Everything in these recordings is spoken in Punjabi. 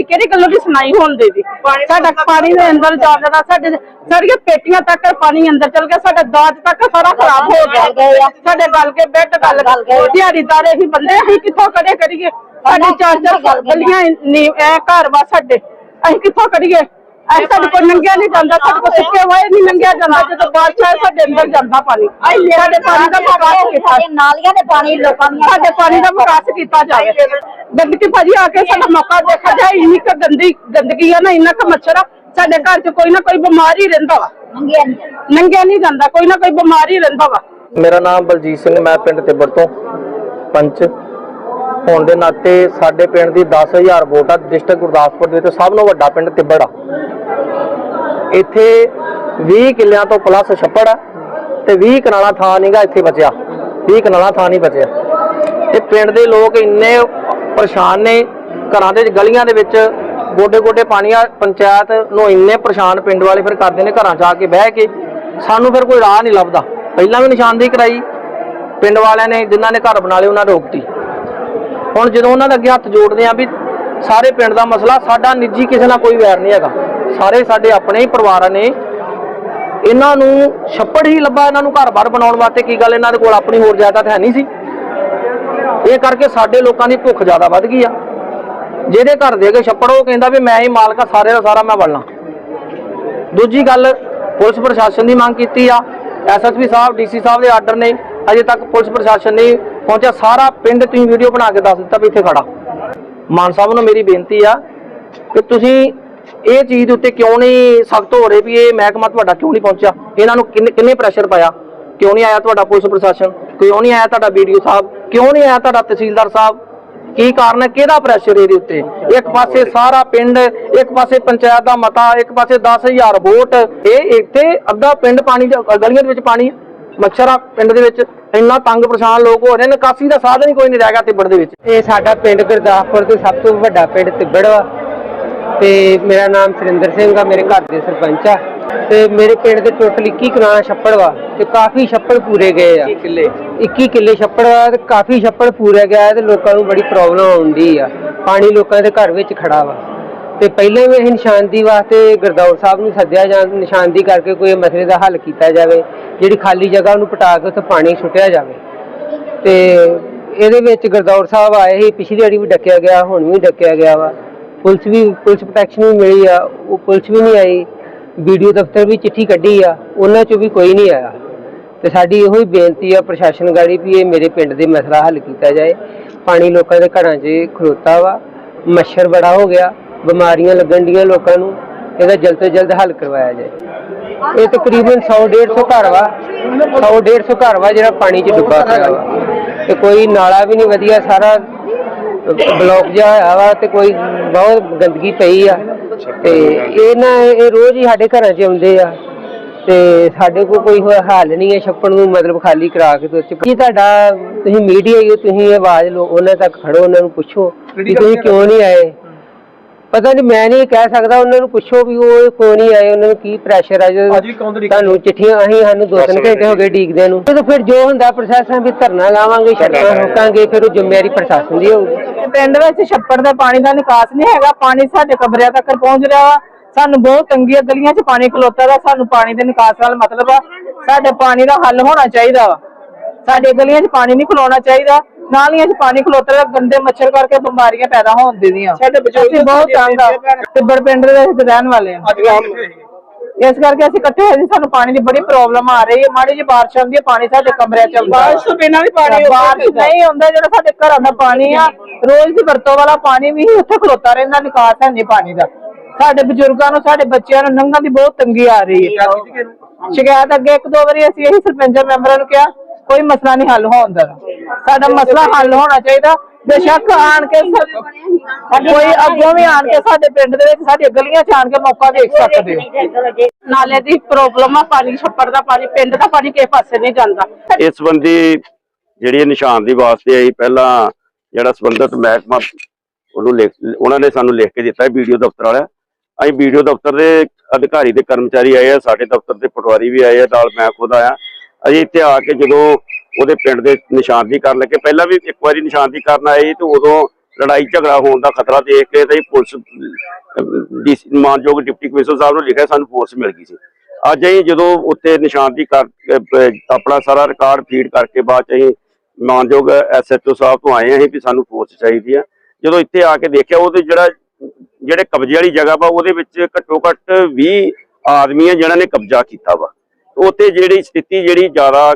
ਸਾਡੀ ਕਿਹੜੀ ਗੱਲੋਂ ਦੀ ਸੁਣਾਈ ਹੋਣ ਦੇ ਦੀ ਸਾਡਾ ਪਾਣੀ ਦੇ ਅੰਦਰ ਜਾ ਜਾਣਾ ਸਾਡੇ ਸਾਡੀਆਂ ਪੇਟੀਆਂ ਤੱਕ ਪਾਣੀ ਅੰਦਰ ਚਲ ਗਿਆ ਸਾਡਾ ਦਾਜ ਤੱਕ ਸਾਰਾ ਖਰਾਬ ਹੋ ਗਿਆ। ਸਾਡੇ ਗਲ ਕੇ ਬੈੱਡ ਗਲ ਦਿਹਾੜੀਦਾਰ ਹੀ ਬੰਦੇ ਅਸੀਂ ਕਿੱਥੋਂ ਕੜੇ ਕਰੀਏ ਸਾਡੀ ਚਾਰ ਚਾਰ ਗਲੀਆਂ ਨੀ ਇਹ ਘਰ ਵਾ ਸਾਡੇ ਅਸੀਂ ਕਿੱਥੋਂ ਕਰੀਏ ਅਸੀਂ ਸਾਡੇ ਕੋਲ ਨੰਗਿਆ ਨਹੀਂ ਜਾਂਦਾ ਸਾਡੇ ਕੋਲ ਸੁੱਕੇ ਹੋਏ ਨਹੀਂ ਨੰਗਿਆ ਜਾਂਦਾ ਜਦੋਂ ਬਾਦਸ਼ਾਹ ਸਾਡੇ ਅੰਦਰ ਜਾਂਦਾ ਪਾਣੀ। ਸਾਡੇ ਪਾਣੀ ਦਾ ਵਿਕਾਸ ਕੀਤਾ ਸਾਡੇ ਨਾਲੀਆਂ ਦੇ ਪਾਣੀ ਲੋਕਾਂ ਦੀਆਂ ਸਾਡੇ ਪਾਣੀ ਦਾ ਵਿਕਾਸ ਕੀਤਾ ਜਾਵੇ। ਗੰਦਗੀ ਭਾਜੀ ਆ ਕੇ ਸਾਡਾ ਮੌਕਾ ਦੇਖਾ ਜਾਏ ਇੰਨੀ ਕੁ ਗੰਦੀ ਗੰਦਗੀ ਆ ਨਾ ਇੰਨਾ ਕੁ ਮੱਛਰ ਆ ਸਾਡੇ ਘਰ 'ਚ ਕੋਈ ਨਾ ਕੋਈ ਬਿਮਾਰ ਹੀ ਰਹਿੰਦਾ ਵਾ। ਮੰਗਿਆ ਨਹੀਂ। ਨੰਗਿਆ ਨਹੀਂ ਜਾਂਦਾ ਕੋਈ ਨਾ ਕੋਈ ਬਿਮਾਰ ਹੀ ਰਹਿੰਦਾ ਵਾ। ਮੇਰਾ ਨਾਮ ਬਲਜੀਤ ਸਿੰਘ ਮੈਂ ਪਿੰਡ ਤਿੱਬੜ ਤੋਂ ਪੰਚ। ਹੋਣ ਦੇ ਨਾਤੇ ਸਾਡੇ ਪਿੰਡ ਦੀ 10000 ਵੋਟ ਆ ਡਿਸਟ੍ਰਿਕਟ ਗੁਰਦਾਸਪੁਰ ਦੇ ਵਿੱਚ ਸਭ ਤੋਂ ਵੱਡਾ ਪਿੰਡ ਤਿੱਬੜ ਆ। ਇੱਥੇ 20 ਕਿੱਲਿਆਂ ਤੋਂ ਪਲੱਸ ਛੱਪੜ ਆ ਤੇ 20 ਕਨਾਲਾ ਥਾਂ ਨਹੀਂਗਾ ਇੱਥੇ ਬਚਿਆ। 20 ਕਨਾਲਾ ਥਾਂ ਨਹੀਂ ਬਚਿਆ। ਤੇ ਪਿੰਡ ਦੇ ਲੋਕ ਇੰਨੇ ਪਰੇਸ਼ਾਨ ਨੇ, ਘਰਾਂ ਦੇ ਗਲੀਆਂ ਦੇ ਵਿੱਚ ਗੋਡੇ ਗੋਡੇ ਪਾਣੀਆਂ ਪੰਚਾਇਤ ਨੂੰ ਇੰਨੇ ਪਰੇਸ਼ਾਨ ਪਿੰਡ ਵਾਲੇ ਫਿਰ ਕਰਦੇ ਨੇ ਘਰਾਂ 'ਚ ਆ ਕੇ ਬਹਿ ਕੇ। ਸਾਨੂੰ ਫਿਰ ਕੋਈ ਰਾਹ ਨਹੀਂ ਲੱਭਦਾ। ਪਹਿਲਾਂ ਵੀ ਨਿਸ਼ਾਨਦੇਹੀ ਕਰਾਈ। ਪਿੰਡ ਵਾਲਿਆਂ ਨੇ, ਜਿਨ੍ਹਾਂ ਨੇ ਘਰ ਬਣਾ ਲਏ ਉਹਨਾਂ ਨੇ ਰੋਕਤੀ। ਹੁਣ ਜਦੋਂ ਉਹਨਾਂ ਦੇ ਅੱਗੇ ਹੱਥ ਜੋੜਦੇ ਆ ਵੀ ਸਾਰੇ ਪਿੰਡ ਦਾ ਮਸਲਾ, ਸਾਡਾ ਨਿੱਜੀ ਕਿਸੇ ਨਾਲ ਕੋਈ ਵੈਰ ਨਹੀਂ ਹੈਗਾ। ਸਾਰੇ ਸਾਡੇ ਆਪਣੇ ਹੀ ਪਰਿਵਾਰਾਂ ਨੇ। ਇਹਨਾਂ ਨੂੰ ਛੱਪੜ ਹੀ ਲੱਭਾ ਇਹਨਾਂ ਨੂੰ ਘਰ-ਬਾਰ ਬਣਾਉਣ ਵਾਸਤੇ। ਕੀ ਗੱਲ ਇਹਨਾਂ ਦੇ ਕੋਲ ਆਪਣੀ ਹੋਰ ਜਾਇਦਾਦ ਹੈ ਨਹੀਂ ਸੀ। ਇਹ ਕਰਕੇ ਸਾਡੇ ਲੋਕਾਂ ਦੀ ਭੁੱਖ ਜ਼ਿਆਦਾ ਵੱਧ ਗਈ ਆ। ਜਿਹਦੇ ਘਰ ਦੇ ਅੱਗੇ ਛੱਪੜ, ਉਹ ਕਹਿੰਦਾ ਵੀ ਮੈਂ ਹੀ ਮਾਲਕ ਆ ਸਾਰੇ ਦਾ ਸਾਰਾ ਮੈਂ ਬਣਨਾ। ਦੂਜੀ ਗੱਲ, ਪੁਲਿਸ ਪ੍ਰਸ਼ਾਸਨ ਦੀ ਮੰਗ ਕੀਤੀ ਆ। ਐਸਐਸਪੀ ਸਾਹਿਬ ਡੀਸੀ ਸਾਹਿਬ ਦੇ ਆਰਡਰ ਨੇ। ਅਜੇ ਤੱਕ ਪੁਲਿਸ ਪ੍ਰਸ਼ਾਸਨ ਨਹੀਂ ਪਹੁੰਚਿਆ। ਸਾਰਾ ਪਿੰਡ ਤੁਸੀਂ ਵੀਡੀਓ ਬਣਾ ਕੇ ਦੱਸ ਦਿੱਤਾ ਵੀ ਇੱਥੇ ਖੜਾ। ਮਾਨ ਸਾਹਿਬ ਨੂੰ ਮੇਰੀ ਬੇਨਤੀ ਆ ਕਿ ਤੁਸੀਂ ਇਹ ਚੀਜ਼ ਦੇ ਉੱਤੇ ਕਿਉਂ ਨਹੀਂ ਸਖਤ ਹੋ ਰਹੇ ਵੀ ਇਹ ਮਹਿਕਮਾ ਤੁਹਾਡਾ ਕਿਉਂ ਨਹੀਂ ਪਹੁੰਚਿਆ? ਇਹਨਾਂ ਨੂੰ ਕਿੰਨੇ ਕਿੰਨੇ ਪ੍ਰੈਸ਼ਰ ਪਾਇਆ? ਕਿਉਂ ਨਹੀਂ ਆਇਆ ਤੁਹਾਡਾ ਪੁਲਿਸ ਪ੍ਰਸ਼ਾਸਨ? ਕਿਉਂ ਨਹੀਂ ਆਇਆ ਤੁਹਾਡਾ ਵੀਡੀਓ ਸਾਹਿਬ? ਕਿਉਂ ਨਹੀਂ ਆਇਆ ਤੁਹਾਡਾ ਤਹਿਸੀਲਦਾਰ ਸਾਹਿਬ? ਕੀ ਕਾਰਨ ਹੈ? ਕਿਹਦਾ ਪ੍ਰੈਸ਼ਰ ਇਹਦੇ ਉੱਤੇ? ਇੱਕ ਪਾਸੇ ਸਾਰਾ ਪਿੰਡ, ਇੱਕ ਪਾਸੇ ਪੰਚਾਇਤ ਦਾ ਮਤਾ, ਇੱਕ ਪਾਸੇ 10000 ਵੋਟ। ਇਹ ਇੱਥੇ ਅੱਧਾ ਪਿੰਡ ਪਾਣੀ ਗਲੀਆਂ ਦੇ ਵਿੱਚ ਪਾਣੀ ਹੈ। ਆ ਪਿੰਡ ਦੇ ਵਿੱਚ। ਇੰਨਾ ਤੰਗ ਪਰੇਸ਼ਾਨ ਲੋਕ ਹੋ ਰਹੇ ਨੇ ਨਿਕਾਸੀ ਦਾ ਸਾਧਨ ਹੀ ਕੋਈ ਨਹੀਂ ਰਹਿ ਗਿਆ ਤਿੱਬੜ ਦੇ ਵਿੱਚ। ਇਹ ਸਾਡਾ ਪਿੰਡ ਗੁਰਦਾਸਪੁਰ ਦੇ ਸਭ ਤੋਂ ਵੱਡਾ ਪਿੰਡ ਤਿੱਬੜ ਵਾ। ਤੇ ਮੇਰਾ ਨਾਮ ਸੁਰਿੰਦਰ ਸਿੰਘ ਆ ਮੇਰੇ ਘਰ ਦੇ ਸਰਪੰਚ ਆ। ਤੇ ਮੇਰੇ ਪਿੰਡ ਦੇ ਟੋਟਲ 21 ਕਨਾਲ ਛੱਪੜ ਵਾ ਤੇ ਕਾਫੀ ਛੱਪੜ ਪੂਰੇ ਗਏ ਆ। ਕਿੱਲੇ। 21 ਕਿੱਲੇ ਛੱਪੜ ਵਾ ਤੇ ਕਾਫੀ ਛੱਪੜ ਪੂਰੇ ਗਿਆ ਤੇ ਲੋਕਾਂ ਨੂੰ ਬੜੀ ਪ੍ਰੋਬਲਮ ਆਉਂਦੀ ਆ। ਪਾਣੀ ਲੋਕਾਂ ਦੇ ਘਰ ਵਿੱਚ ਖੜਾ ਵਾ। ਤੇ ਪਹਿਲਾਂ ਵੀ ਅਸੀਂ ਨਿਸ਼ਾਨਦੀ ਵਾਸਤੇ ਗੁਰਦੌਰ ਸਾਹਿਬ ਨੂੰ ਸੱਦਿਆ ਜਾਂ ਨਿਸ਼ਾਨਦੀ ਕਰਕੇ ਕੋਈ ਮਸਲੇ ਦਾ ਹੱਲ ਕੀਤਾ ਜਾਵੇ ਜਿਹੜੀ ਖਾਲੀ ਜਗ੍ਹਾ ਉਹਨੂੰ ਪਟਾ ਕੇ ਉੱਥੇ ਪਾਣੀ ਸੁੱਟਿਆ ਜਾਵੇ। ਤੇ ਇਹਦੇ ਵਿੱਚ ਗੁਰਦੌਰ ਸਾਹਿਬ ਆਏ ਸੀ ਪਿਛਲੀ ਵਾਰੀ ਵੀ ਡੱਕਿਆ ਗਿਆ ਹੁਣ ਵੀ ਡੱਕਿਆ ਗਿਆ ਵਾ। ਪੁਲਿਸ ਵੀ, ਪੁਲਿਸ ਪ੍ਰੋਟੈਕਸ਼ਨ ਵੀ ਮਿਲੀ ਆ, ਉਹ ਪੁਲਿਸ ਵੀ ਨਹੀਂ ਆਈ, ਵੀਡੀਓ ਦਫ਼ਤਰ ਵੀ ਚਿੱਠੀ ਕੱਢੀ ਆ, ਉਹਨਾਂ ਚੋਂ ਵੀ ਕੋਈ ਨਹੀਂ ਆਇਆ। ਤੇ ਸਾਡੀ ਇਹੋ ਹੀ ਬੇਨਤੀ ਆ ਪ੍ਰਸ਼ਾਸਨ ਗਾੜੀ ਵੀ ਇਹ ਮੇਰੇ ਪਿੰਡ ਦੇ ਮਸਲਾ ਹੱਲ ਕੀਤਾ ਜਾਏ। ਪਾਣੀ ਲੋਕਾਂ ਦੇ ਘਰਾਂ 'ਚ ਖਲੋਤਾ ਵਾ, ਮੱਛਰ ਬੜਾ ਹੋ ਗਿਆ, ਬਿਮਾਰੀਆਂ ਲੱਗਣ ਡੀਆਂ ਲੋਕਾਂ ਨੂੰ, ਇਹਦਾ ਜਲਦ ਤੋਂ ਜਲਦ ਹੱਲ ਕਰਵਾਇਆ ਜਾਏ। ਇਹ ਤਕਰੀਬਨ 100 150 ਘਰ ਵਾ 100 150 ਘਰ ਵਾ ਜਿਹੜਾ ਪਾਣੀ 'ਚ ਡੁੱਬਾ ਪਿਆ ਵਾ। ਤੇ ਕੋਈ ਨਾਲਾ ਵੀ ਨਹੀਂ ਵਧੀਆ, ਸਾਰਾ ਬਲੌਕ ਜਿਹਾ ਹੋਇਆ ਵਾ ਤੇ ਕੋਈ ਬਹੁਤ ਗੰਦਗੀ ਪਈ ਆ। ਤੇ ਇਹ ਨਾ ਇਹ ਰੋਜ਼ ਹੀ ਸਾਡੇ ਘਰਾਂ 'ਚ ਆਉਂਦੇ ਆ। ਤੇ ਸਾਡੇ ਕੋਲ ਕੋਈ ਹੋਰ ਹੱਲ ਨਹੀਂ ਹੈ ਛੱਪਣ ਨੂੰ ਮਤਲਬ ਖਾਲੀ ਕਰਾ ਕੇ ਤੇ ਕੀ ਤੁਹਾਡਾ ਤੁਸੀਂ ਮੀਡੀਆ ਹੀ ਹੋ, ਤੁਸੀਂ ਆਵਾਜ਼ ਲਓ ਉਹਨਾਂ ਤੱਕ ਖੜੋ ਉਹਨਾਂ ਨੂੰ ਪੁੱਛੋ ਵੀ ਤੁਸੀਂ ਕਿਉਂ ਨਹੀਂ ਆਏ? ਪਤਾ ਨਹੀਂ ਮੈਂ ਨਹੀਂ ਕਹਿ ਸਕਦਾ ਉਹਨਾਂ ਨੂੰ ਪੁੱਛੋ ਵੀ ਉਹ ਕਿਉਂ ਨਹੀਂ ਆਏ ਉਹਨਾਂ ਨੂੰ ਕੀ ਪ੍ਰੈਸ਼ਰ ਆ ਜੋ ਤੁਹਾਨੂੰ ਚਿੱਠੀਆਂ ਅਸੀਂ ਸਾਨੂੰ ਦੋ ਤਿੰਨ ਘੰਟੇ ਹੋ ਗਏ ਡੀਕਦੇ ਨੂੰ। ਤੇ ਫਿਰ ਜੋ ਹੁੰਦਾ ਪ੍ਰਸ਼ਾਸਨ ਵੀ ਧਰਨਾ ਲਾਵਾਂਗੇ ਛੱਡਾਂ ਰੋਕਾਂਗੇ ਫਿਰ ਉਹ ਜ਼ਿੰਮੇਵਾਰੀ ਪ੍ਰਸ਼ਾਸਨ ਦੀ ਹੋਊਗੀ। ਪਿੰਡ ਵਿੱਚ ਛੱਪੜ ਦਾ ਪਾਣੀ ਦਾ ਨਿਕਾਸ ਨਹੀਂ ਹੈਗਾ ਪਾਣੀ ਸਾਡੇ ਕਮਰਿਆਂ ਤੱਕ ਪਹੁੰਚ ਰਿਹਾ ਵਾ। ਸਾਨੂੰ ਬਹੁਤ ਤੰਗੀ ਗਲੀਆਂ 'ਚ ਪਾਣੀ ਖਲੋਤਾ ਦਾ ਸਾਨੂੰ ਪਾਣੀ ਦੇ ਨਿਕਾਸ ਨਾਲ ਮਤਲਬ ਆ। ਸਾਡੇ ਪਾਣੀ ਦਾ ਹੱਲ ਹੋਣਾ ਚਾਹੀਦਾ ਵਾ। ਸਾਡੇ ਗਲੀਆਂ 'ਚ ਪਾਣੀ ਨਹੀਂ ਖਲੋਣਾ ਚਾਹੀਦਾ ਨਾਲੀਆਂ 'ਚ ਪਾਣੀ ਖਲੋਤਾ ਦਾ ਗੰਦੇ ਮੱਛਰ ਕਰਕੇ ਬਿਮਾਰੀਆਂ ਪੈਦਾ ਹੋਣ ਦਿੰਦੀਆਂ। ਸਾਡੇ ਅਸੀਂ ਬਹੁਤ ਤੰਗ ਆ। ਤਿੱਬੜ ਪਿੰਡ ਦੇ ਰਹਿਣ ਵਾਲੇ ਆ। ਇਸ ਕਰਕੇ ਅਸੀਂ ਇਕੱਠੇ ਹੋਏ ਸੀ ਸਾਨੂੰ ਪਾਣੀ ਦੀ ਬੜੀ ਪ੍ਰੋਬਲਮ ਆ ਰਹੀ ਹੈ। ਮਾੜੀ ਜਿਹੀ ਬਾਰਿਸ਼ ਆਉਂਦੀ ਹੈ ਪਾਣੀ ਸਾਡੇ ਕਮਰਿਆਂ ਚ ਆਉਂਦਾ। ਬਾਰਿਸ਼ ਤੋਂ ਬਿਨਾਂ ਵੀ ਪਾਣੀ ਬਾਰਿਸ਼ ਨਹੀਂ ਆਉਂਦਾ ਜਿਹੜਾ ਸਾਡੇ ਘਰਾਂ ਦਾ ਪਾਣੀ ਆ ਰੋਜ਼ ਦੀ ਵਰਤੋਂ ਵਾਲਾ ਪਾਣੀ ਵੀ ਉੱਥੇ ਖਲੋਤਾ ਰਹਿੰਦਾ ਨਿਕਾਸ ਹੈ ਨਹੀਂ ਪਾਣੀ ਦਾ। ਸਾਡੇ ਬਜ਼ੁਰਗਾਂ ਨੂੰ ਸਾਡੇ ਬੱਚਿਆਂ ਨੂੰ ਨੰਗਾ ਦੀ ਬਹੁਤ ਤੰਗੀ ਆ ਰਹੀ ਹੈ। ਸ਼ਿਕਾਇਤ ਅੱਗੇ ਇੱਕ ਦੋ ਵਾਰੀ ਅਸੀਂ ਇਹੀ ਸਰਪੰਚ ਮੈਂਬਰਾਂ ਨੂੰ ਕਿਹਾ ਕੋਈ ਮਸਲਾ ਨਹੀਂ ਹੱਲ ਹੋਣ ਦਾ ਸਾਡਾ ਮਸਲਾ ਹੱਲ ਹੋਣਾ ਚਾਹੀਦਾ। ਬੇਸ਼ੱਕ ਆਣ ਕੇ ਕੋਈ ਅੱਗੋਂ ਵੀ ਆਣ ਕੇ ਸਾਡੇ ਪਿੰਡ ਦੇ ਵਿੱਚ ਸਾਡੀਆਂ ਗਲੀਆਂ ਚ ਆਣ ਕੇ ਮੌਕਾ ਦੇਖ ਸਕਦੇ ਹੋ। ਨਾਲੇ ਦੀ ਪ੍ਰੋਬਲਮ ਆ ਪਾਣੀ ਛੱਪੜ ਦਾ ਪਾਣੀ ਪਿੰਡ ਦਾ ਪਾਣੀ ਕਿਸੇ ਪਾਸੇ ਨਹੀਂ ਜਾਂਦਾ। ਇਸ ਸੰਬੰਧੀ ਜਿਹੜੀ ਇਹ ਨਿਸ਼ਾਨ ਦੀ ਵਾਸਤੇ ਆਈ ਪਹਿਲਾਂ ਜਿਹੜਾ ਸੰਬੰਧਿਤ ਮਹਿਕਮਾ ਉਹਨੂੰ ਲਿਖ ਉਹਨਾਂ ਨੇ ਸਾਨੂੰ ਲਿਖ ਕੇ ਦਿੱਤਾ ਵੀਡੀਓ ਦਫ਼ਤਰ ਵਾਲਾ ਅਸੀਂ ਵੀਡੀਓ ਦਫ਼ਤਰ ਦੇ ਅਧਿਕਾਰੀ ਤੇ ਕਰਮਚਾਰੀ ਆਏ ਆ ਸਾਡੇ ਦਫ਼ਤਰ ਦੇ ਪਟਵਾਰੀ ਵੀ ਆਏ ਆ ਨਾਲ ਮੈਂ ਖੁਦ ਆਇਆ। ਅਸੀਂ ਇੱਥੇ ਆ ਕੇ ਜਦੋਂ ਉਹਦੇ ਪਿੰਡ ਦੇ ਨਿਸ਼ਾਨਦੀ ਕਰਨ ਲੱਗੇ। ਪਹਿਲਾਂ ਵੀ ਇੱਕ ਵਾਰੀ ਨਿਸ਼ਾਨਦੀ ਕਰਨ ਆਏ ਤੇ ਉਦੋਂ ਲੜਾਈ ਝਗੜਾ ਹੋਣ ਦਾ ਖਤਰਾ ਦੇਖ ਕੇ ਤੇ ਪੁਲਿਸ ਮਾਨਯੋਗ ਡਿਪਟੀ ਕਮਿਸ਼ਨਰ ਸਾਹਿਬ ਨੂੰ ਲਿਖਿਆ ਸਾਨੂੰ ਫੋਰਸ ਮਿਲ ਗਈ ਸੀ। ਅੱਜ ਅਸੀਂ ਜਦੋਂ ਉੱਥੇ ਨਿਸ਼ਾਨਦੀ ਕਰ ਆਪਣਾ ਸਾਰਾ ਰਿਕਾਰਡ ਫੀਡ ਕਰਕੇ ਬਾਅਦ ਚ ਅਸੀਂ ਮਾਨਯੋਗ ਐਸਐਚਓ ਸਾਹਿਬ ਤੋਂ ਆਏ ਅਸੀਂ ਵੀ ਸਾਨੂੰ ਫੋਰਸ ਚਾਹੀਦੀ ਆ। ਜਦੋਂ ਇੱਥੇ ਆ ਕੇ ਦੇਖਿਆ ਉਹਦੇ ਜਿਹੜਾ, ਜਿਹੜੇ ਕਬਜ਼ੇ ਵਾਲੀ ਜਗ੍ਹਾ ਵਾ, ਉਹਦੇ ਵਿੱਚ ਘੱਟੋ ਘੱਟ 20 ਆਦਮੀ ਆ ਜਿਹਨਾਂ ਨੇ ਕਬਜ਼ਾ ਕੀਤਾ ਵਾ। ਉੱਥੇ ਜਿਹੜੀ ਸਥਿਤੀ ਜਿਹੜੀ ਜ਼ਿਆਦਾ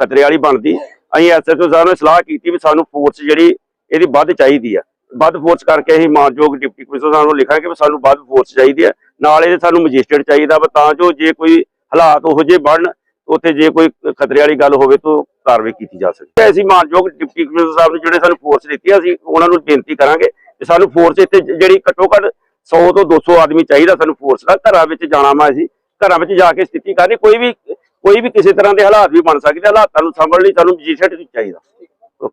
ਖਤਰੇ ਵਾਲੀ ਬਣਦੀ। ਅਸੀਂ ਐਸਐਚਓ ਸਾਹਿਬ ਨੇ ਸਲਾਹ ਕੀਤੀ ਵੀ ਸਾਨੂੰ ਫੋਰਸ ਜਿਹੜੀ ਇਹਦੀ ਵੱਧ ਚਾਹੀਦੀ ਆ। ਵੱਧ ਫੋਰਸ ਕਰਕੇ ਅਸੀਂ ਮਾਨਯੋਗ ਡਿਪਟੀ ਕਮਿਸ਼ਨਰ ਸਾਹਿਬ ਨੂੰ ਲਿਖਾਂਗੇ ਵੀ ਸਾਨੂੰ ਵੱਧ ਫੋਰਸ ਚਾਹੀਦੀ ਹੈ ਨਾਲ ਇਹਦੇ ਸਾਨੂੰ ਮੈਜਿਸਟਰੇਟ ਚਾਹੀਦਾ ਵਾ, ਤਾਂ ਜੋ ਜੇ ਕੋਈ ਹਾਲਾਤ ਉਹੋ ਜਿਹੇ ਬਣਨ, ਉੱਥੇ ਜੇ ਕੋਈ ਖਤਰੇ ਵਾਲੀ ਗੱਲ ਹੋਵੇ ਤਾਂ ਕਾਰਵਾਈ ਕੀਤੀ ਜਾ ਸਕੇ। ਅਸੀਂ ਮਾਨਯੋਗ ਡਿਪਟੀ ਕਮਿਸ਼ਨਰ ਸਾਹਿਬ ਨੇ ਜਿਹੜੇ ਸਾਨੂੰ ਫੋਰਸ ਦਿੱਤੀ ਅਸੀਂ ਉਹਨਾਂ ਨੂੰ ਬੇਨਤੀ ਕਰਾਂਗੇ ਕਿ ਸਾਨੂੰ ਫੋਰਸ ਇੱਥੇ ਜਿਹੜੀ ਘੱਟੋ ਘੱਟ 100 ਤੋਂ 200 ਆਦਮੀ ਚਾਹੀਦਾ ਸਾਨੂੰ ਫੋਰਸ ਦਾ। ਘਰਾਂ ਵਿੱਚ ਜਾਣਾ ਵਾ ਅਸੀਂ। ਘਰਾਂ ਵਿੱਚ ਜਾ ਕੇ ਸਥਿਤੀ ਕਰਨੀ। ਕੋਈ ਵੀ ਕੋਈ ਵੀ ਕਿਸੇ ਤਰ੍ਹਾਂ ਦੇ ਹਾਲਾਤ ਵੀ ਬਣ ਸਕਦੇ, ਹਾਲਾਤਾਂ ਨੂੰ ਸੰਭਲਣ ਲਈ ਸਾਨੂੰ ਮੈਜਿਸਟਰੇਟ ਚਾਹੀਦਾ।